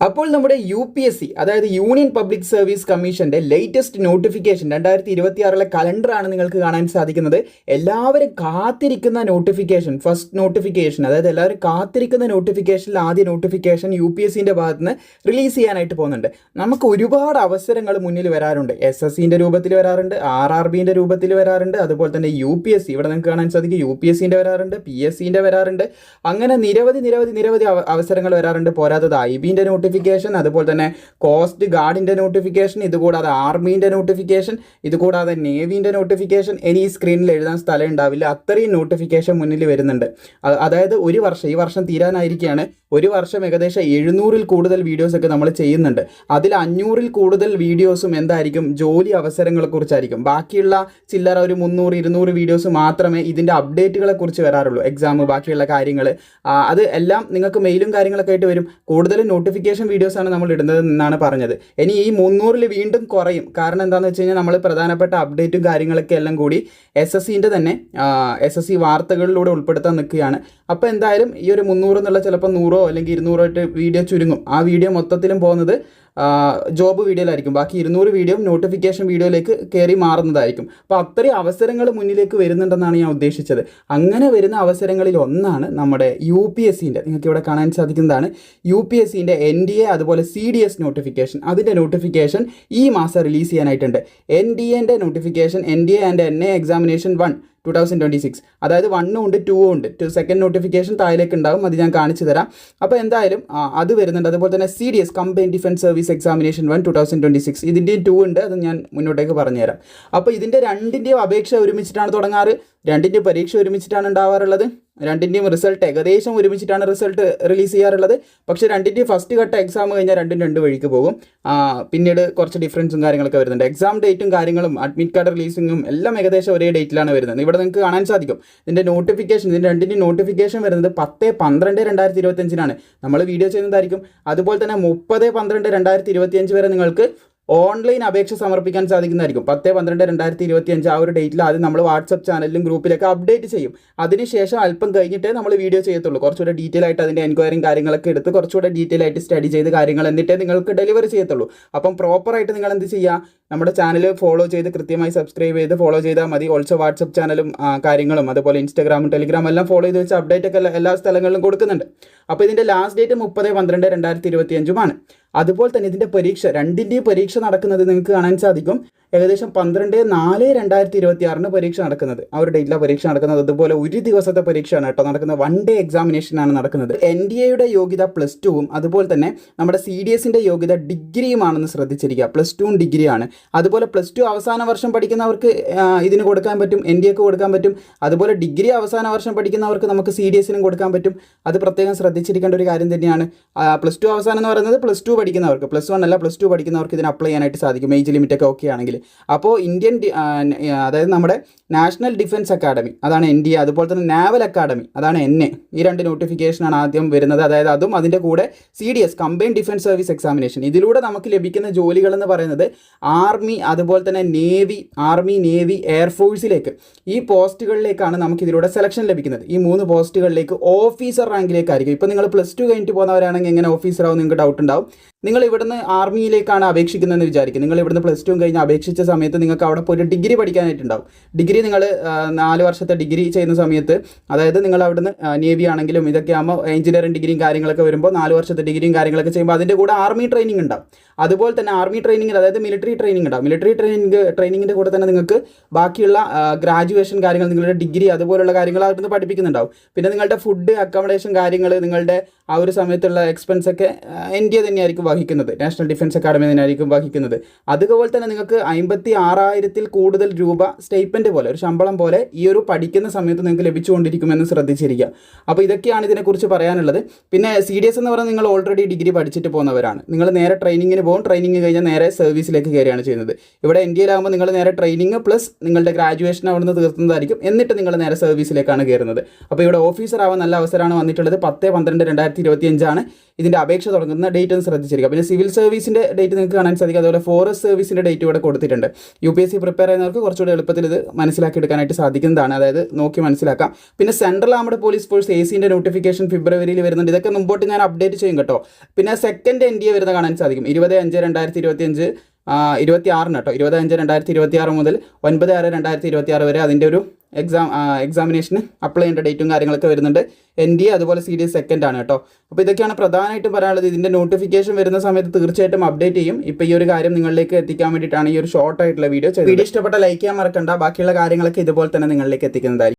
അപ്പോൾ നമ്മുടെ U P S C അതായത് യൂണിയൻ പബ്ലിക് സർവീസ് കമ്മീഷന്റെ ലേറ്റസ്റ്റ് നോട്ടിഫിക്കേഷൻ രണ്ടായിരത്തി ഇരുപത്തി ആറിലെ കലണ്ടറാണ് നിങ്ങൾക്ക് കാണാൻ സാധിക്കുന്നത്. എല്ലാവരും കാത്തിരിക്കുന്ന നോട്ടിഫിക്കേഷൻ ഫസ്റ്റ് നോട്ടിഫിക്കേഷൻ അതായത് എല്ലാവരും കാത്തിരിക്കുന്ന നോട്ടിഫിക്കേഷനിൽ ആദ്യ നോട്ടിഫിക്കേഷൻ യു പി എസ് സിന്റെ ഭാഗത്ത് നിന്ന് റിലീസ് ചെയ്യാനായിട്ട് പോകുന്നുണ്ട്. നമുക്ക് ഒരുപാട് അവസരങ്ങൾ മുന്നിൽ വരാറുണ്ട്. എസ് എസ് സിന്റെ രൂപത്തിൽ വരാറുണ്ട് ആർ ആർ ബിന്റെ രൂപത്തിൽ വരാറുണ്ട് അതുപോലെ തന്നെ യു പി എസ് സി ഇവിടെ നിങ്ങൾക്ക് കാണാൻ സാധിക്കും യു പി എസ് സിന്റെ വരാറുണ്ട് പി എസ് സിന്റെ വരാറുണ്ട്. അങ്ങനെ നിരവധി നിരവധി നിരവധി അവസരങ്ങൾ വരാറുണ്ട്. പോരാത്തത് ഐ ബിന്റെ നോട്ടിഫിക്കേഷൻ അതുപോലെ തന്നെ കോസ്റ്റ് ഗാർഡിന്റെ നോട്ടിഫിക്കേഷൻ ഇതുകൂടാതെ ആർമീന്റെ നോട്ടിഫിക്കേഷൻ ഇതുകൂടാതെ നേവിന്റെ നോട്ടിഫിക്കേഷൻ ഇനി ഈ സ്ക്രീനിൽ എഴുതാൻ സ്ഥലം ഉണ്ടാവില്ല. അത്രയും നോട്ടിഫിക്കേഷൻ മുന്നിൽ വരുന്നുണ്ട്. അതായത് ഒരു വർഷം ഈ വർഷം തീരാനായിരിക്കുകയാണ് ഒരു വർഷം ഏകദേശം എഴുന്നൂറിൽ കൂടുതൽ വീഡിയോസൊക്കെ നമ്മൾ ചെയ്യുന്നുണ്ട്. അതിൽ അഞ്ഞൂറിൽ കൂടുതൽ വീഡിയോസും എന്തായിരിക്കും? ജോലി അവസരങ്ങളെ കുറിച്ചായിരിക്കും. ബാക്കിയുള്ള ചില്ലറ ഒരു മുന്നൂറ് ഇരുന്നൂറ് വീഡിയോസ് മാത്രമേ ഇതിന്റെ അപ്ഡേറ്റുകളെ കുറിച്ച് വരാറുള്ളൂ. എക്സാം ബാക്കിയുള്ള കാര്യങ്ങൾ അത് എല്ലാം നിങ്ങൾക്ക് മെയിലും കാര്യങ്ങളൊക്കെ ആയിട്ട് വരും. കൂടുതലും നോട്ടിഫിക്കേഷൻ വീഡിയോസാണ് നമ്മൾ ഇടുന്നത് എന്നാണ് പറഞ്ഞത്. ഇനി ഈ മുന്നൂറിൽ വീണ്ടും കുറയും. കാരണം എന്താണെന്ന് വെച്ച് കഴിഞ്ഞാൽ നമ്മൾ പ്രധാനപ്പെട്ട അപ്ഡേറ്റും കാര്യങ്ങളൊക്കെ എല്ലാം കൂടി എസ് എസ് സിന്റെ തന്നെ എസ് എസ് സി വാർത്തകളിലൂടെ ഉൾപ്പെടുത്താൻ നിൽക്കുകയാണ്. അപ്പോൾ എന്തായാലും ഈ ഒരു മുന്നൂറ് എന്നുള്ള ചിലപ്പോൾ നൂറോ അല്ലെങ്കിൽ ഇരുന്നൂറോ ആയിട്ട് വീഡിയോ ചുരുങ്ങും. ആ വീഡിയോ മൊത്തത്തിലും പോകുന്നത് ജോബ് വീഡിയോയിലായിരിക്കും ബാക്കി ഇരുന്നൂറ് വീഡിയോ നോട്ടിഫിക്കേഷൻ വീഡിയോയിലേക്ക് കയറി മാറുന്നതായിരിക്കും. അപ്പോൾ അത്രയും അവസരങ്ങൾ മുന്നിലേക്ക് വരുന്നുണ്ടെന്നാണ് ഞാൻ ഉദ്ദേശിച്ചത്. അങ്ങനെ വരുന്ന അവസരങ്ങളിൽ ഒന്നാണ് നമ്മുടെ യു പി എസ് സിന്റെ നിങ്ങൾക്ക് ഇവിടെ കാണാൻ സാധിക്കുന്നതാണ്. യു പി എസ് സിന്റെ എൻ ഡി എ അതുപോലെ സി ഡി എസ് നോട്ടിഫിക്കേഷൻ അതിന്റെ നോട്ടിഫിക്കേഷൻ ഈ മാസം റിലീസ് ചെയ്യാനായിട്ടുണ്ട്. എൻ ഡി എന്റെ notification N D A and N A examination one two thousand twenty six അതായത് വണ്ണും ഉണ്ട് ടൂവും ഉണ്ട്. ടു സെക്കൻഡ് നോട്ടിഫിക്കേഷൻ താഴേക്ക് ഉണ്ടാവും അത് ഞാൻ കാണിച്ചു തരാം. അപ്പോൾ എന്തായാലും അത് വരുന്നുണ്ട്. അതുപോലെ തന്നെ C D S combine defence service examination one two thousand twenty six ഇതിന്റെയും two ഉണ്ട് അത് ഞാൻ മുന്നോട്ടേക്ക് പറഞ്ഞുതരാം. അപ്പോൾ ഇതിന്റെ രണ്ടിന്റെയും അപേക്ഷ ഒരുമിച്ചിട്ടാണ് തുടങ്ങാറ്. രണ്ടിന്റെയും പരീക്ഷ ഒരുമിച്ചിട്ടാണ് ഉണ്ടാവാറുള്ളത്. രണ്ടിന്റെയും റിസൾട്ട് ഏകദേശം ഒരുമിച്ചിട്ടാണ് റിസൾട്ട് റിലീസ് ചെയ്യാറുള്ളത്. പക്ഷേ രണ്ടിന്റെയും ഫസ്റ്റ് ഘട്ട എക്സാം കഴിഞ്ഞാൽ രണ്ടും രണ്ട് വഴിക്ക് പോകും. പിന്നീട് കുറച്ച് ഡിഫറൻസും കാര്യങ്ങളൊക്കെ വരുന്നുണ്ട്. എക്സാം ഡേറ്റും കാര്യങ്ങളും അഡ്മിറ്റ് കാർഡ് റിലീസിങ്ങും എല്ലാം ഏകദേശം ഒരേ ഡേറ്റിലാണ് വരുന്നത്. ഇവിടെ നിങ്ങൾക്ക് കാണാൻ സാധിക്കും. ഇതിന്റെ നോട്ടിഫിക്കേഷൻ ഇതിന്റെ രണ്ടിന്റെയും നോട്ടിഫിക്കേഷൻ വരുന്നത് പത്ത് പന്ത്രണ്ട് രണ്ടായിരത്തി ഇരുപത്തഞ്ചിനാണ് നമ്മൾ വീഡിയോ ചെയ്യുന്നതായിരിക്കും. അതുപോലെ തന്നെ മുപ്പത് പന്ത്രണ്ട് രണ്ടായിരത്തി ഇരുപത്തിയഞ്ച് വരെ നിങ്ങൾക്ക് ഓൺലൈൻ അപേക്ഷ സമർപ്പിക്കാൻ സാധിക്കുന്നതായിരിക്കും. പത്ത് പന്ത്രണ്ട് രണ്ടായിരത്തി ഇരുപത്തി അഞ്ച് ആ ഒരു ഡേറ്റിൽ ആദ്യം നമ്മൾ വാട്സപ്പ് ചാനലിലും ഗ്രൂപ്പിലൊക്കെ അപ്ഡേറ്റ് ചെയ്യും. അതിനുശേഷം അല്പം കഴിഞ്ഞിട്ടേ നമ്മൾ വീഡിയോ ചെയ്യത്തുള്ളൂ. കുറച്ചുകൂടെ ഡീറ്റെയിൽ ആയിട്ട് അതിന്റെ എൻക്വയറിങ് കാര്യങ്ങളൊക്കെ എടുത്ത് കുറച്ചുകൂടെ ഡീറ്റെയിൽ ആയിട്ട് സ്റ്റഡി ചെയ്ത് കാര്യങ്ങൾ എന്നിട്ടേ നിങ്ങൾക്ക് ഡെലിവറി ചെയ്യത്തുള്ളൂ. അപ്പം പ്രോപ്പറായിട്ട് നിങ്ങൾ എന്ത് ചെയ്യുക നമ്മുടെ ചാനൽ ഫോളോ ചെയ്ത് കൃത്യമായി സബ്സ്ക്രൈബ് ചെയ്ത് ഫോളോ ചെയ്താൽ മതി. ഓൾസോ വാട്സപ്പ് ചാനലും കാര്യങ്ങളും. അതുപോലെ ഇൻസ്റ്റാഗ്രാമും ടെലിഗ്രാമും എല്ലാം ഫോളോ ചെയ്ത് വെച്ച് അപ്ഡേറ്റ് ഒക്കെ എല്ലാ സ്ഥലങ്ങളിലും കൊടുക്കുന്നുണ്ട്. അപ്പോൾ ഇതിന്റെ ലാസ്റ്റ് ഡേറ്റ് മുപ്പത് പന്ത്രണ്ട് രണ്ടായിരത്തി ഇരുപത്തിയഞ്ചുമാണ്. അതുപോലെ തന്നെ ഇതിന്റെ പരീക്ഷ രണ്ടിന്റെയും പരീക്ഷ നടക്കുന്നത് നിങ്ങൾക്ക് കാണാൻ സാധിക്കും. ഏകദേശം പന്ത്രണ്ട് നാല് രണ്ടായിരത്തി ഇരുപത്തി ആറിന് പരീക്ഷ നടക്കുന്നത് അവരുടെ ഇല്ല പരീക്ഷ നടക്കുന്നത്. അതുപോലെ ഒരു ദിവസത്തെ പരീക്ഷയാണ് കേട്ടോ നടക്കുന്നത്. വൺ ഡേ എക്സാമിനേഷൻ ആണ് നടക്കുന്നത്. എൻ ഡി എയുടെ യോഗ്യത പ്ലസ് ടുവും അതുപോലെ തന്നെ നമ്മുടെ സി ഡി എസിന്റെ യോഗ്യത ഡിഗ്രിയുമാണെന്ന് ശ്രദ്ധിച്ചിരിക്കുക. പ്ലസ് ടുവും ഡിഗ്രിയാണ് അതുപോലെ പ്ലസ് ടു അവസാന വർഷം പഠിക്കുന്നവർക്ക് ഇതിന് കൊടുക്കാൻ പറ്റും. എൻ ഡി എക്ക് കൊടുക്കാൻ പറ്റും. അതുപോലെ ഡിഗ്രി അവസാന വർഷം പഠിക്കുന്നവർക്ക് നമുക്ക് സി ഡി എസിനും കൊടുക്കാൻ പറ്റും. അത് പ്രത്യേകം ശ്രദ്ധിച്ചിരിക്കേണ്ട ഒരു കാര്യം തന്നെയാണ്. പ്ലസ് ടു അവസാനം എന്ന് പറയുന്നത് പ്ലസ് ടു പഠിക്കുന്നവർക്ക്. പ്ലസ് വൺ അല്ല പ്ലസ് ടു പഠിക്കുന്നവർക്ക് ഇതിന് അപ്ലൈ ചെയ്യാനായിട്ട് സാധിക്കും. ഏജ് ലിമിറ്റൊക്കെ ഓക്കെ ആണെങ്കിൽ. അപ്പോൾ ഇന്ത്യൻ അതായത് നമ്മുടെ നാഷണൽ ഡിഫൻസ് അക്കാഡമി അതാണ് എൻ ഡി എ അതുപോലെ തന്നെ നാവൽ അക്കാഡമി അതാണ് എൻ എ. ഈ രണ്ട് നോട്ടിഫിക്കേഷനാണ് ആദ്യം വരുന്നത്. അതായത് അതും അതിന്റെ കൂടെ C D S combine defence service examination ഇതിലൂടെ നമുക്ക് ലഭിക്കുന്ന ജോലികളെന്ന് പറയുന്നത് ആർമി അതുപോലെ തന്നെ നേവി ആർമി നേവി എയർഫോഴ്സിലേക്ക് ഈ പോസ്റ്റുകളിലേക്കാണ് നമുക്ക് ഇതിലൂടെ സെലക്ഷൻ ലഭിക്കുന്നത്. ഈ മൂന്ന് പോസ്റ്റുകളിലേക്ക് ഓഫീസർ റാങ്കിലേക്കായിരിക്കും ഇപ്പോൾ നിങ്ങൾ പ്ലസ് ടു കഴിഞ്ഞിട്ട് പോകുന്നവരാണെങ്കിൽ എങ്ങനെ ഓഫീസറാവും നിങ്ങൾക്ക് ഡൗട്ട് ഉണ്ടാവും. നിങ്ങൾ ഇവിടുന്ന് ആർമിയിലേക്കാണ് അപേക്ഷിക്കുന്നതെന്ന് വിചാരിക്കും. നിങ്ങൾ ഇവിടുന്ന് പ്ലസ് ടു കഴിഞ്ഞ് അപേക്ഷിച്ച സമയത്ത് നിങ്ങൾക്ക് അവിടെ പോയിട്ട് ഡിഗ്രി പഠിക്കാനായിട്ടുണ്ടാവും. ഡിഗ്രി നിങ്ങൾ നാല് വർഷത്തെ ഡിഗ്രി ചെയ്യുന്ന സമയത്ത് അതായത് നിങ്ങൾ അവിടുന്ന് നേവി ആണെങ്കിലും ഇതൊക്കെ ആകുമ്പോൾ എഞ്ചിനീയറിംഗ് ഡിഗ്രിയും കാര്യങ്ങളൊക്കെ വരുമ്പോൾ നാല് വർഷത്തെ ഡിഗ്രിയും കാര്യങ്ങളൊക്കെ ചെയ്യുമ്പോൾ അതിന്റെ കൂടെ ആർമി ട്രെയിനിങ് ഉണ്ടാവും. അതുപോലെ തന്നെ ആർമി ട്രെയിനിങ്ങിൽ അതായത് മിലിറ്ററി ട്രെയിനിങ് ഉണ്ടാവും. മിലിറ്ററി ട്രെയിനിങ് ട്രെയിനിങ്ങിന്റെ കൂടെ തന്നെ നിങ്ങൾക്ക് ബാക്കിയുള്ള ഗ്രാജുവേഷൻ കാര്യങ്ങൾ നിങ്ങളുടെ ഡിഗ്രി അതുപോലുള്ള കാര്യങ്ങൾ അവിടുന്ന് പഠിപ്പിക്കുന്നുണ്ടാവും. പിന്നെ നിങ്ങളുടെ ഫുഡ് അക്കോമഡേഷൻ കാര്യങ്ങൾ നിങ്ങളുടെ ആ ഒരു സമയത്തുള്ള എക്സ്പെൻസ് ഒക്കെ ഇന്ത്യ തന്നെയായിരിക്കും വഹിക്കുന്നത്. നാഷണൽ ഡിഫൻസ് അക്കാഡമി തന്നെയായിരിക്കും വഹിക്കുന്നത്. അതുപോലെ തന്നെ നിങ്ങൾക്ക് അമ്പത്തി ആറായിരത്തിൽ കൂടുതൽ രൂപ സ്റ്റേറ്റ്മെന്റ് പോലെ ഒരു ശമ്പളം പോലെ ഈ ഒരു പഠിക്കുന്ന സമയത്ത് നിങ്ങൾക്ക് ലഭിച്ചുകൊണ്ടിരിക്കുമെന്ന് ശ്രദ്ധിച്ചിരിക്കുക. അപ്പോൾ ഇതൊക്കെയാണ് ഇതിനെക്കുറിച്ച് പറയാനുള്ളത്. പിന്നെ സി ഡി എസ് എന്ന് പറഞ്ഞാൽ നിങ്ങൾ ഓൾറെഡി ഡിഗ്രി പഠിച്ചിട്ട് പോകുന്നവരാണ്. നിങ്ങൾ നേരെ ട്രെയിനിങ്ങിന് പോകും. ട്രെയിനിങ് കഴിഞ്ഞാൽ നേരെ സർവീസിലേക്ക് കയറിയാണ് ചെയ്യുന്നത്. ഇവിടെ ഇന്ത്യയിലാകുമ്പോൾ നിങ്ങൾ നേരെ ട്രെയിനിങ് പ്ലസ് നിങ്ങളുടെ ഗ്രാജുവേഷൻ അവിടെ നിന്ന് തീർത്തുന്നതായിരിക്കും. എന്നിട്ട് നിങ്ങൾ നേരെ സർവീസിലേക്കാണ് കയറുന്നത്. അപ്പോൾ ഇവിടെ ഓഫീസർ ആവാൻ നല്ല അവസരമാണ് വന്നിട്ടുള്ളത്. പത്ത് പന്ത്രണ്ട് രണ്ടായിരത്തി ഇരുപത്തി അഞ്ചാണ് ഇതിന്റെ അപേക്ഷ തുടങ്ങുന്ന ഡേറ്റ് ഒന്ന് ശ്രദ്ധിച്ചിരിക്കുക. പിന്നെ സിവിൽ സർവീസിന്റെ ഡേറ്റ് നിങ്ങൾക്ക് കാണാൻ സാധിക്കും. അതുപോലെ ഫോറസ്റ്റ് സർവീസിന്റെ ഡേറ്റ് ഇവിടെ കൊടുത്തിട്ടുണ്ട്. U P S C prepare ചെയ്യുന്നവർക്ക് കുറച്ചുകൂടി എളുപ്പത്തിൽ ഇത് മനസ്സിലാക്കി എടുക്കാനായിട്ട് സാധിക്കുന്നതാണ്. അതായത് നോക്കി മനസ്സിലാക്കാം. പിന്നെ central armed police force A സിന്റെ നോട്ടിഫിക്കേഷൻ ഫെബ്രുവരിയിൽ വരുന്നുണ്ട്. ഇതൊക്കെ മുമ്പോട്ട് ഞാൻ അപ്ഡേറ്റ് ചെയ്യും കേട്ടോ. പിന്നെ സെക്കൻഡ് എൻ ഡി എ വരുന്ന കാണാൻ സാധിക്കും. ഇരുപത് അഞ്ച് രണ്ടായിരത്തി ഇരുപത്തി അഞ്ച് ഇരുപത്തി ആറിന് കേട്ടോ. ഇരുപത് അഞ്ച് രണ്ടായിരത്തി ഇരുപത്തി ആറ് മുതൽ ഒൻപത് ആറ് രണ്ടായിരത്തി ഇരുപത്തി ആറ് വരെ അതിന്റെ ഒരു എക്സാം എക്സാമിനേഷന് അപ്ലൈ ചെയ്യേണ്ട ഡേറ്റും കാര്യങ്ങളൊക്കെ വരുന്നുണ്ട്. എൻ ഡി അതുപോലെ സി ഡി സെക്കൻഡ് ആണ് കേട്ടോ. അപ്പോൾ ഇതൊക്കെയാണ് പ്രധാനമായിട്ടും പറയാനുള്ളത്. ഇതിന്റെ നോട്ടിഫിക്കേഷൻ വരുന്ന സമയത്ത് തീർച്ചയായിട്ടും അപ്ഡേറ്റ് ചെയ്യും. ഇപ്പോൾ ഈ ഒരു കാര്യം നിങ്ങളിലേക്ക് എത്തിക്കാൻ വേണ്ടിയിട്ടാണ് ഈ ഒരു ഷോർട്ട് ആയിട്ടുള്ള വീഡിയോ വീഡിയോ ഇഷ്ടപ്പെട്ട ലൈക്ക് ചെയ്യാൻ മറക്കണ്ട. ബാക്കിയുള്ള കാര്യങ്ങളൊക്കെ ഇതുപോലെ തന്നെ നിങ്ങളിലേക്ക് എത്തിക്കുന്നതായിരിക്കും.